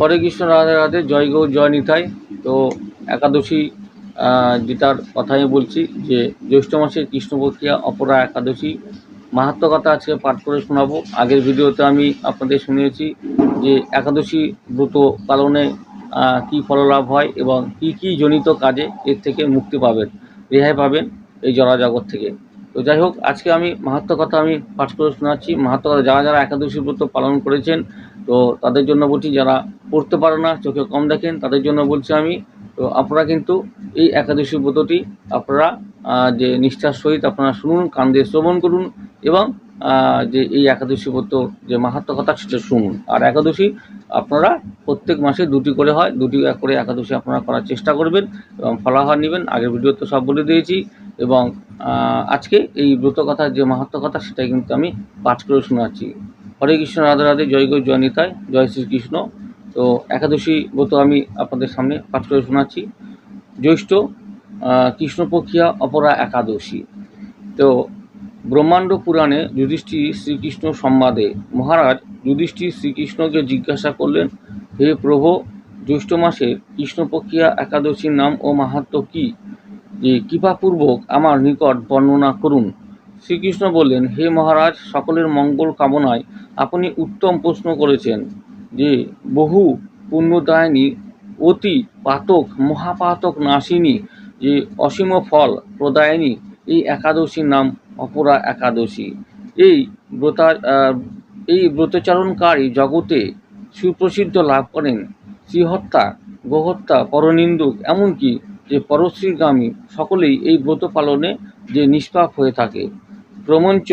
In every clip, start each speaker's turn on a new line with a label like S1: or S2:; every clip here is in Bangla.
S1: হরে কৃষ্ণ, রাধে রাধে, জয় গৌ, জয় নিতাই। তো একাদশী যেটার কথা আমি বলছি যে জ্যৈষ্ঠ মাসের কৃষ্ণপক্ষিয়া অপরা একাদশী মাহাত্ম কথা আজকে পাঠ করে শোনাবো। আগের ভিডিওতে আমি আপনাদের শুনিয়েছি যে একাদশী ব্রত পালনে কী ফললাভ হয় এবং কি কি জনিত কাজে এর থেকে মুক্তি পাবেন, রেহাই পাবেন এই জগৎ থেকে। তো যাই হোক, আজকে আমি মাহাত্ম কথা আমি পাঠ করে শোনাচ্ছি। মাহাত্ম কথা, যারা যারা একাদশী ব্রত পালন করেছেন তো তাদের জন্য বলছি, যারা পড়তে পারে না, চোখে কম দেখেন, তাদের জন্য বলছি আমি, তো আপনারা কিন্তু এই একাদশী ব্রতটি আপনারা যে নিষ্ঠার সহিত আপনারা শুনুন, কান দিয়ে শ্রবণ করুন এবং যে এই একাদশী ব্রত যে মাহাত্ম কথা সেটা শুনুন। আর একাদশী আপনারা প্রত্যেক মাসে দুটি করে হয়, দুটি করে একাদশী আপনারা করার চেষ্টা করবেন এবং ফলাহার নেবেন। আগের ভিডিওতে সব বলে দিয়েছি এবং আজকে এই ব্রত কথার যে মাহাত্ম কথা সেটাই কিন্তু আমি পাঠ করে শোনাচ্ছি। হরে কৃষ্ণ, রাধে রাধে, জয় গো, জয় নিতাই, জয় শ্রীকৃষ্ণ। তো একাদশী ব্রত আমি আপনাদের সামনে পাঠ করে শোনাচ্ছি। জ্যৈষ্ঠ কৃষ্ণপক্ষিয়া অপরা একাদশী। তো ব্রহ্মাণ্ড পুরাণে যুধিষ্ঠির শ্রীকৃষ্ণ সংবাদে মহারাজ যুধিষ্ঠির শ্রীকৃষ্ণকে জিজ্ঞাসা করলেন, হে প্রভু, জ্যৈষ্ঠ মাসে কৃষ্ণপক্ষিয়া একাদশীর নাম ও মাহাত্ম কী? যে কৃপাপূর্বক আমার নিকট বর্ণনা করুন। শ্রীকৃষ্ণ বললেন, হে মহারাজ, সকলের মঙ্গল কামনায় আপনি উত্তম প্রশ্ন করেছেন যে, বহু পুণ্যদায়িনী, অতি পাতক, মহাপাতক নাশিনী যে অসীম ফল প্রদায়িনী, এই একাদশীর নাম অপরা একাদশী। এই ব্রতা এই ব্রতচারণকারী জগতে সুপ্রসিদ্ধ লাভ করেন। শ্রীহত্যা গোহত্যা পরনিন্দুক, এমনকি যে পরশ্রীগামী, সকলেই এই ব্রত পালনে যে নিষ্পাপ হয়ে থাকে। প্রমঞ্চ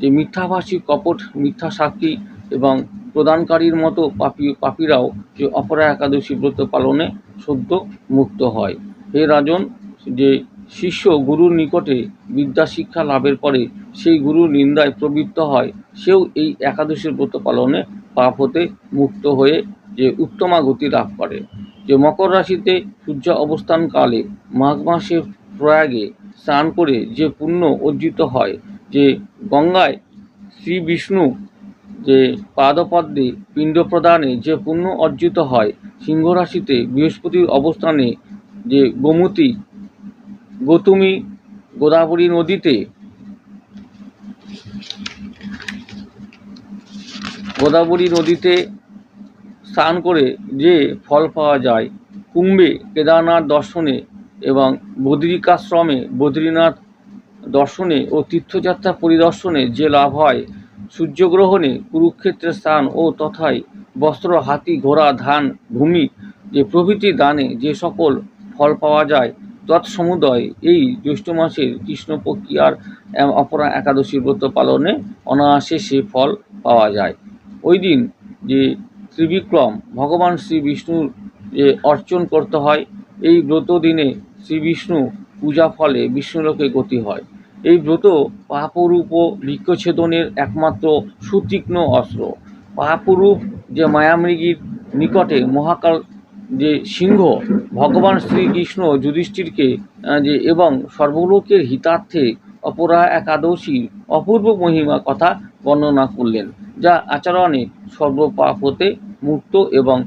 S1: যে মিথ্যাভাষী, কপট মিথ্যা সাক্ষী এবং প্রদানকারীর মতো পাপি, পাপীরাও যে অপরা একাদশী ব্রত পালনে সদ্য মুক্ত হয়। হে রাজন, যে শিষ্য গুরুর নিকটে বিদ্যা শিক্ষা লাভের পরে সেই গুরুর নিন্দায় প্রবৃত্ত হয়, সেও এই একাদশীর ব্রত পালনে পাপ হতে মুক্ত হয়ে যে উত্তমা গতি লাভ করে। যে মকর রাশিতে সূর্য অবস্থানকালে মাঘ মাসে প্রয়াগে স্নান করে যে পুণ্য অর্জিত হয় যে গঙ্গায় শ্রী বিষ্ণু যে পাদপদ্মে পিণ্ড প্রদানে যে পুণ্য অর্জিত হয় সিংহ রাশিতে বৃহস্পতির অবস্থানে যে গোমতী, গৌতমী, গোদাবরী নদীতে গোদাবরী নদীতে স্নান করে যে ফল পাওয়া যায়, কুম্ভে কেদারনাথ দর্শনে এবং বদ্রিকাশ্রমে বদ্রীনাথ দর্শনে ও তীর্থযাত্রা পরিদর্শনে যে লাভ হয়, সূর্যগ্রহণে কুরুক্ষেত্রের স্থান ও তথায় বস্ত্র, হাতি, ঘোড়া, ধান, ভূমি যে প্রভৃতি দানে যে সকল ফল পাওয়া যায়, তৎসমুদয় এই জ্যৈষ্ঠ মাসের কৃষ্ণপক্ষিয়ার অপরা একাদশী ব্রত পালনে অনায়াসে সে ফল পাওয়া যায়। ওই দিন যে ত্রিবিক্রম ভগবান শ্রী বিষ্ণুর যে অর্চন করতে হয়, এই ব্রত দিনে শ্রী বিষ্ণু পূজা ফলে বিষ্ণুলোকে গতি হয়। এই ব্রত পাপরূপ ও বৃক্ষছেদনের একমাত্র সুতীক্ষ্ণ অস্ত্র। পাপরূপ যে মায়ামৃগীর নিকটে মহাকাল যে সিংহ, ভগবান শ্রীকৃষ্ণ যুধিষ্ঠিরকে যে এবং সর্বলোকের হিতার্থে অপরা একাদশীর অপূর্ব মহিমা কথা বর্ণনা করলেন, যা আচরণে সর্বপাপ হতে মুক্ত এবং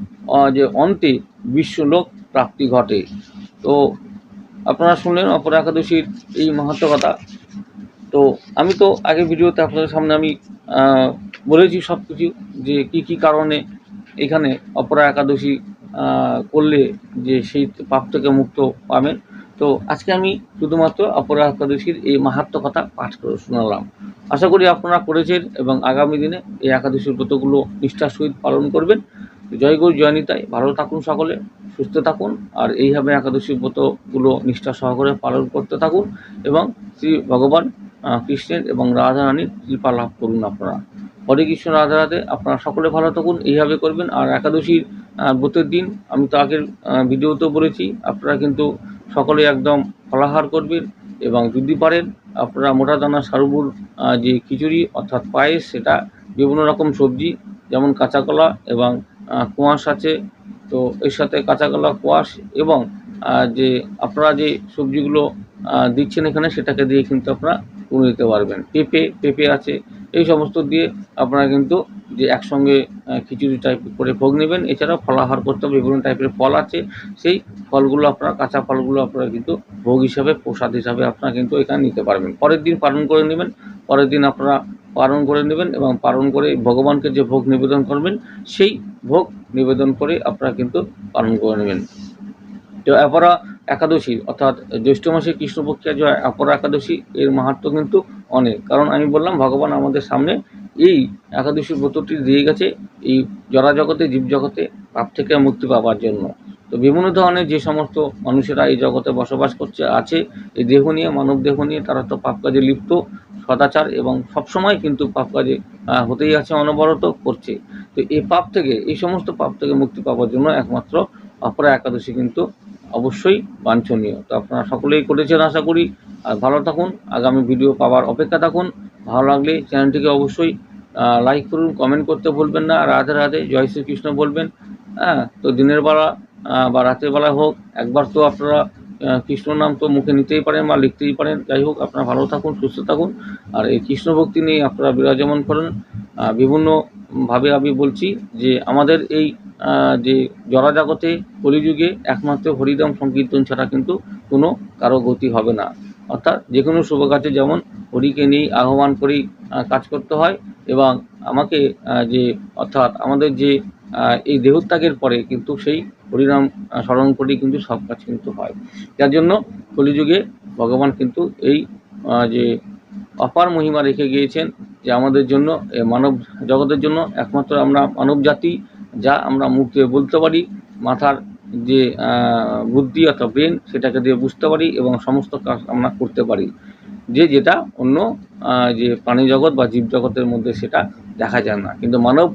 S1: যে অন্তে বিশ্বলোক প্রাপ্তি ঘটে। তো আপনারা শুনলেন অপরা একাদশীর এই মাহাত্ম কথা। তো আমি তো আগের ভিডিওতে আপনাদের সামনে আমি বলেছি সব কিছু যে কি কি কারণে এখানে অপরা একাদশী করলে যে সেই পাপ থেকে মুক্ত পাবেন। তো আজকে আমি শুধুমাত্র অপরা একাদশীর এই মাহাত্ম কথা পাঠ করে শোনালাম। আশা করি আপনারা করেছেন এবং আগামী দিনে এই একাদশীর ব্রতগুলো নিষ্ঠার সহিত পালন করবেন। জয় গৌর জয়নিতাই ভালো থাকুন সকলে, সুস্থ থাকুন, আর এইভাবে একাদশী ব্রতগুলো নিষ্ঠা সহকারে পালন করতে থাকুন এবং শ্রী ভগবান কৃষ্ণের এবং রাধা রানীর কৃপা লাভ করুন আপনারা। হরে কৃষ্ণ, রাধা রাধে, আপনারা সকলে ভালো থাকুন, এইভাবে করবেন। আর একাদশীর ব্রতের দিন, আমি তো আগের ভিডিওতেও বলেছি, আপনারা কিন্তু সকলে একদম ফলাহার করবেন এবং যদি পারেন। আপনারা মোটা দানা, সারুবুর যে খিচুড়ি, অর্থাৎ পায়েস, সেটা বিভিন্ন রকম সবজি, যেমন কাঁচাকলা এবং কোয়াশ আছে, তো এর সাথে কাঁচা কলা কোয়াশ এবং যে আপনারা যে সবজিগুলো দিচ্ছেন এখানে, সেটাকে দিয়ে কিন্তু আপনারা করে নিতে পারবেন। পেঁপে পেঁপে আছে, এই সমস্ত দিয়ে আপনারা কিন্তু যে একসঙ্গে খিচুড়ি টাইপ করে ভোগ নেবেন। এছাড়াও ফলাহার করতে হবে, বিভিন্ন টাইপের ফল আছে। সেই ফলগুলো আপনারা, কাঁচা ফলগুলো আপনারা কিন্তু ভোগ হিসাবে, প্রসাদ হিসাবে আপনারা কিন্তু এখানে নিতে পারবেন। পরের দিন পালন করে নেবেন। পরের দিন আপনারা পালন করে নেবেন এবং পালন করে ভগবানকে যে ভোগ নিবেদন করবেন, সেই ভোগ নিবেদন করে আপনারা কিন্তু পালন করে নেবেন। তো অপরা একাদশী, অর্থাৎ জ্যৈষ্ঠ মাসে কৃষ্ণপক্ষিয়া যে অপরা একাদশী, এর মাহাত্ম কিন্তু অনেক। কারণ আমি বললাম, ভগবান আমাদের সামনে এই একাদশী ব্রতটি দিয়ে গেছে, এই জরা জগতে জীব জগতে পাপ থেকে মুক্তি পাওয়ার জন্য। তো বিভিন্ন ধরনের যে সমস্ত মানুষেরা এই জগতে বসবাস করছে, আছে, এই দেহ নিয়ে, মানব দেহ নিয়ে, তারা তো পাপ কাজে লিপ্ত। সদাচার এবং সবসময় কিন্তু পাপ কাজে হতেই আছে, অনবরত করছে। তো এই পাপ থেকে, এই সমস্ত পাপ থেকে মুক্তি পাওয়ার জন্য একমাত্র অপরা একাদশী কিন্তু অবশ্যই বাঞ্ছনীয়। তো আপনারা সকলেই করেছেন আশা করি। আর ভালো থাকুন, আগামী ভিডিও পাওয়ার অপেক্ষা থাকুন। ভালো লাগলে চ্যানেলটিকে অবশ্যই লাইক করুন কমেন্ট করতে ভুলবেন না। রাধে রাধে, জয় শ্রীকৃষ্ণ বলবেন। হ্যাঁ তো দিনের বেলা বা রাতের বেলা হোক, একবার তো আপনারা কৃষ্ণ নাম তো মুখে নিতেই পারেন বা লিখতেই পারেন। যাই হোক, আপনারা ভালো থাকুন, সুস্থ থাকুন। আর এই কৃষ্ণ ভক্তি নিয়ে আপনারা বিরাজমান করেন। বিভিন্নভাবে আমি বলছি যে আমাদের এই যে জরাজগতে, কলিযুগে একমাত্র হরিনাম সংকীর্তন ছাড়া কিন্তু কোনো কারও গতি হবে না। অর্থাৎ যে কোনো শুভ কাজে যেমন হরিকে নিয়ে আহ্বান করেই কাজ করতে হয় এবং আমাকে যে, অর্থাৎ আমাদের যে এই দেহত্যাগের পরে কিন্তু সেই হরিনাম স্মরণ করেই কিন্তু সব কাজ কিন্তু হয়। যার জন্য কলিযুগে ভগবান কিন্তু এই যে অপার মহিমা রেখে গিয়েছেন যে আমাদের জন্য মানব জগতের জন্য একমাত্র আমরা মানব জাতি, যা আমরা মুখ দিয়ে বলতে পারি, মাথার যে বুদ্ধি অর্থাৎ ব্রেন সেটাকে দিয়ে বুঝতে পারি এবং সমস্ত কাজ আমরা করতে পারি। যে যেটা অন্য যে প্রাণী জগৎ বা জীব জগতের মধ্যে সেটা দেখা যায় না। কিন্তু মানব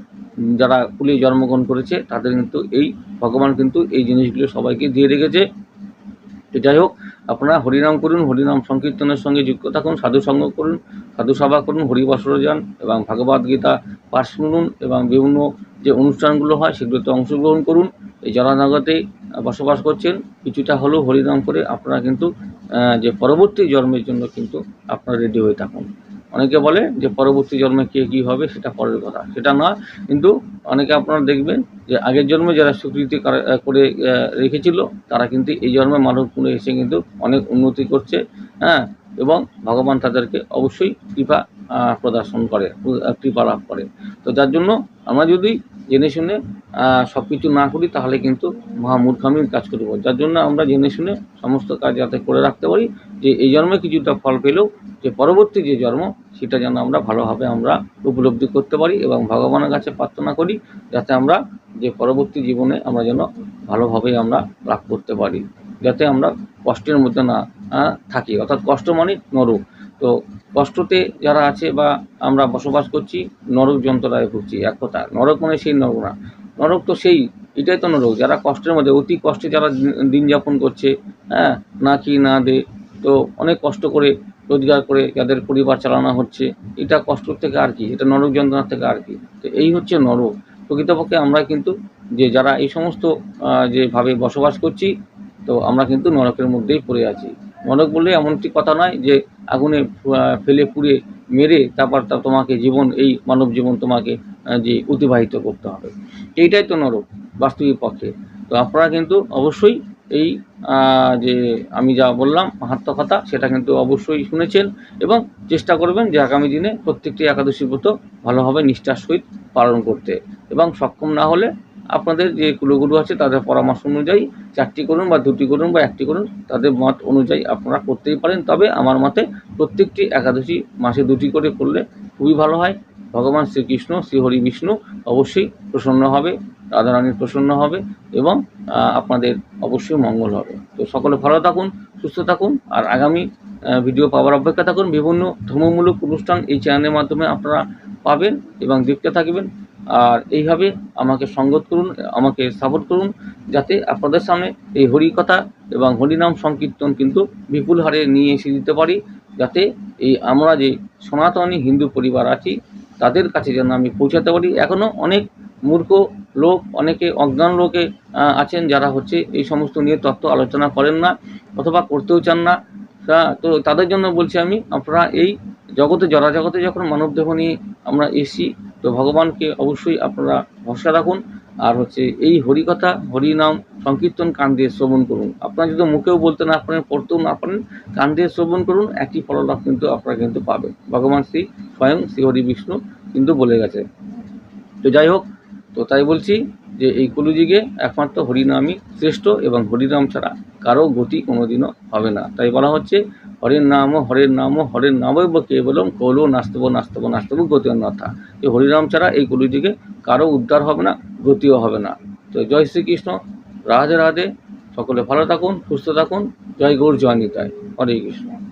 S1: যারা কুলে জন্মগ্রহণ করেছে, তাদের কিন্তু এই, ভগবান কিন্তু এই জিনিসগুলো সবাইকে দিয়ে রেখেছে। তো যাই হোক, আপনারা হরিনাম করুন, হরিনাম সংকীর্তনের সঙ্গে যুক্ত থাকুন, সাধু সঙ্গ করুন, সাধু সভা করুন, হরিবাসর যান এবং ভগবদ গীতা পাঠ শুনুন এবং বিভিন্ন যে অনুষ্ঠানগুলো হয়, সেগুলোতে অংশগ্রহণ করুন। এই জলানগতে বসবাস করছেন, কিছুটা হলেও হরিনাম করে আপনারা কিন্তু যে পরবর্তী জন্মের জন্য কিন্তু আপনারা রেডি হয়ে থাকুন। অনেকে বলে যে পরবর্তী জন্মে কে কী হবে, সেটা পরের কথা। সেটা না কিন্তু অনেকে আপনারা দেখবেন যে আগের জন্মে যারা স্বীকৃতি করে রেখেছিল, তারা কিন্তু এই জন্মে মানব কুলে এসে কিন্তু অনেক উন্নতি করছে হ্যাঁ এবং ভগবান তাদেরকে অবশ্যই কৃপা প্রদর্শন করে, কৃপা লাভ করে। তো যার জন্য আমরা যদি জেনে শুনে সব কিছু না করি তাহলে কিন্তু মহামূর্খামির কাজ করব যার জন্য আমরা জেনে শুনে সমস্ত কাজ যাতে করে রাখতে পারি যে এই জন্মে কিছুটা ফল পেলেও যে পরবর্তী যে জন্ম, সেটা যেন আমরা ভালোভাবে আমরা উপলব্ধি করতে পারি এবং ভগবানের কাছে প্রার্থনা করি যাতে আমরা যে পরবর্তী জীবনে আমরা যেন ভালোভাবে আমরা লাভ করতে পারি, যাতে আমরা কষ্টের মধ্যে না থাকি। অর্থাৎ কষ্ট মানে নরক। তো কষ্টতে যারা আছে বা আমরা বসবাস করছি, নরক যন্ত্রণায় ভুগছি, এক কথা। নরক মানে সেই নরক না। নরক তো সেই, এটাই তো নরক। যারা কষ্টের মধ্যে, অতি কষ্টে যারা দিন- যাপন করছে হ্যাঁ না কি না দে, তো অনেক কষ্ট করে রোজগার করে যাদের পরিবার চালানো হচ্ছে, এটা কষ্ট থেকে আর কি, এটা নরক যন্ত্রণা থেকে আর কি। তো এই হচ্ছে নরক। প্রকৃতপক্ষে আমরা কিন্তু যে যারা এই সমস্ত যেভাবে বসবাস করছি, তো আমরা কিন্তু নরকের মধ্যেই পড়ে আছি। নরক বললে এমনটি কথা নয় যে আগুনে ফেলে পুড়ে মেরে তারপর তা তোমাকে জীবন, এই মানব জীবন তোমাকে যে অতিবাহিত করতে হবে। এইটাই তো নরক বাস্তবিক পক্ষে। তো আপনারা কিন্তু অবশ্যই এই যে আমি যা বললাম মাহাত্ম কথা, সেটা কিন্তু অবশ্যই শুনেছেন এবং চেষ্টা করবেন যে আগামী দিনে প্রত্যেকটি একাদশী ব্রত ভালোভাবে নিষ্ঠার সহিত পালন করতে এবং সক্ষম না হলে আপনাদের যে কুলগুরু আছে, তাদের পরামর্শ অনুযায়ী চারটি করুন বা দুটি করুন বা একটি করুন, তাদের মত অনুযায়ী আপনারা করতেই পারেন। তবে আমার মতে প্রত্যেকটি একাদশী মাসে দুটি করে করলে খুবই ভালো হয়। ভগবান শ্রীকৃষ্ণ, শ্রীহরি বিষ্ণু অবশ্যই প্রসন্ন হবে, রাধারানীর প্রসন্ন হবে এবং আপনাদের অবশ্যই মঙ্গল হবে। তো সকলে ভালো থাকুন, সুস্থ থাকুন আর আগামী ভিডিও পাওয়ার অপেক্ষা থাকুন। বিভিন্ন ধর্মমূলক অনুষ্ঠান এই চ্যানেলের মাধ্যমে আপনারা পাবেন এবং দেখতে থাকবেন। আর এইভাবে আমাকে সঙ্গত করুন, আমাকে সাপোর্ট করুন, যাতে আপনাদের সামনে এই হরি কথা এবং হরিনাম সংকীর্তন কিন্তু বিপুল হারে নিয়ে এসে দিতে পারি, যাতে এই আমরা যে সনাতনী হিন্দু পরিবার আছি, তাদের কাছে যেন আমি পৌঁছাতে পারি। এখনও অনেক মূর্খ লোক, অনেকে অজ্ঞান লোকে আছেন যারা হচ্ছে এই সমস্ত নিয়ে তত্ত্ব আলোচনা করেন না অথবা করতেও চান না। তো তাদের জন্য বলছি আমি, আপনারা এই জগতে জরা জগতে যখন মানবদেহ নিয়ে আমরা এসি তো ভগবানকে অবশ্যই আপনারা ভরসা রাখুন। আর হচ্ছে এই হরিকথা হরিনাম সংকীর্তন, কান দিয়ে শ্রবণ করুন। আপনারা যদি মুখেও বলতে না পারেন, পড়তেও না পারেন, কান দিয়ে শ্রবণ করুন, একই ফললাভ কিন্তু আপনারা কিন্তু পাবেন। ভগবান শ্রী স্বয়ং শ্রী হরি বিষ্ণু কিন্তু বলে গেছে। তো যাই হোক, তো তাই বলছি যে এই কলিযুগে একমাত্র হরিনামই শ্রেষ্ঠ এবং হরিনাম ছাড়া কারও গতি কোনোদিনও হবে না। তাই বলা হচ্ছে, হরের নাম হরের নাম, হরের নামৈব কেবলম কৌলো নাস্তব নাস্তব নাস্তব গতি অন্যথা। এই হরিনাম ছাড়া এই কলিযুগে কারও উদ্ধার হবে না, গতিও হবে না। তো জয় শ্রীকৃষ্ণ। রাধে রাধে। সকলে ভালো থাকুন, সুস্থ থাকুন। জয় গৌর, জয় নিতায় হরে কৃষ্ণ।